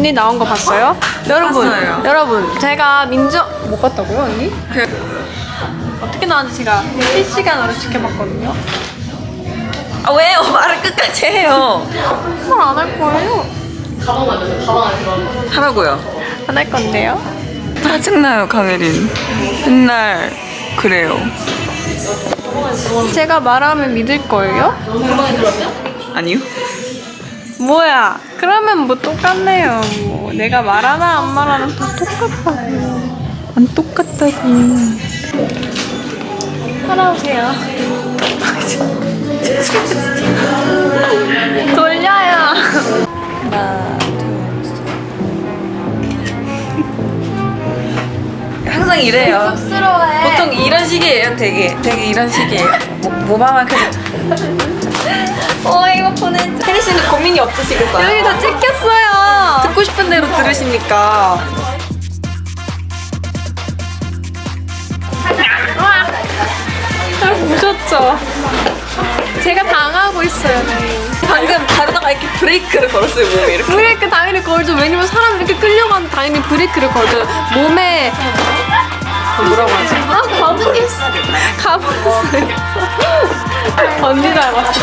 언니 나온 거 봤어요? 여러분, 봤어요. 여러분, 제가 민정 못 봤다고요, 언니? 어떻게 나왔는지 제가 실시간으로 지켜봤거든요. 아 왜요? 말을 끝까지 해요. 말안할 거예요? 하라고요. 안 할 건데요? 짜증나요, 강혜린. 맨날 그래요. 제가 말하면 믿을 거예요? 아니요? 뭐야? 그러면 뭐 똑같네요. 뭐 내가 말하나 안 말하나 다 똑같다고. 안 똑같다고. 따라오세요. 돌려요. 하나, 둘, 셋. 항상 이래요. 쑥스러워해. 보통 이런 식이에요, 되게. 되게 이런 식이에요. 뭐, 뭐만 그냥. 고민이 없으시겠어요? 여기 다 찍혔어요. 듣고 싶은 대로 들으시니까. 잘 보셨죠? 제가 당하고 있어요. 네. 방금 가르다가 이렇게 브레이크를 걸었어요, 몸에 이렇게. 브레이크 당연히 걸죠. 왜냐면 사람이 이렇게 끌려가면 당연히 브레이크를 걸죠. 몸에 뭐라고 하지? 아 가보겠어. 가보겠어요. 언니 닮았어.